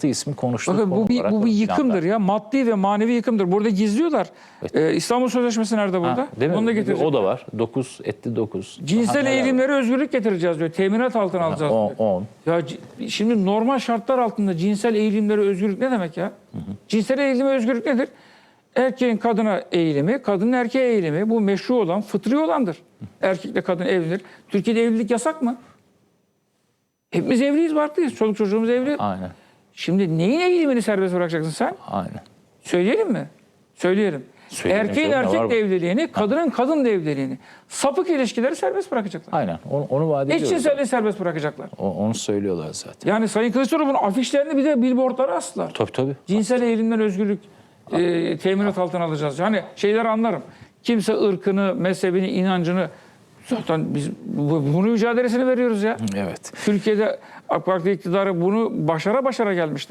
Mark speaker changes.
Speaker 1: altı ismi konuştuğu
Speaker 2: Bakın bu bir, bu bir yıkımdır
Speaker 1: planda.
Speaker 2: ya. Maddi ve manevi yıkımdır. Burada gizliyorlar. Ee, İstanbul Sözleşmesi nerede burada?
Speaker 1: Ha, değil mi?
Speaker 2: Onu da getirecek.
Speaker 1: O da var. 9 etti 9.
Speaker 2: Cinsel eğilimlere özgürlük getireceğiz diyor. Teminat altına alacağız. diyor.
Speaker 1: 10 10.
Speaker 2: Ya şimdi normal şartlar altında cinsel eğilimlere özgürlük ne demek ya? Cinsel eğilime özgürlük nedir? Erkeğin kadına eğilimi, kadının erkeğe eğilimi. Bu meşru olan, fıtri olandır. Erkekle kadın evlenir. Türkiye'de evlilik yasak mı? Hepimiz evliyiz, barklıyız. Çoluk çocuğumuz evli.
Speaker 1: Aynen.
Speaker 2: Şimdi neyin eğilimini serbest bırakacaksın sen?
Speaker 1: Aynen.
Speaker 2: Söyleyelim mi? Söyleyelim.
Speaker 1: Söyleyelim
Speaker 2: Erkeğin erkekle
Speaker 1: bu?
Speaker 2: evliliğini, kadının kadınla evliliğini, sapık ilişkileri serbest bırakacaklar.
Speaker 1: Aynen. Onu, onu vaat ediyoruz.
Speaker 2: Eşcinselliği serbest bırakacaklar.
Speaker 1: O- Onu söylüyorlar zaten.
Speaker 2: Yani Sayın Kılıçdaroğlu'nun afişlerini bir de billboardlara astılar.
Speaker 1: Tabii tabii.
Speaker 2: Cinsel eğilimden özgürlük e, teminat altına alacağız. Yani şeyleri anlarım. Kimse ırkını, mezhebini, inancını zaten biz bu- bunu mücadelesini veriyoruz ya.
Speaker 1: Evet.
Speaker 2: Türkiye'de AK Parti iktidarı bunu başara başara gelmişti.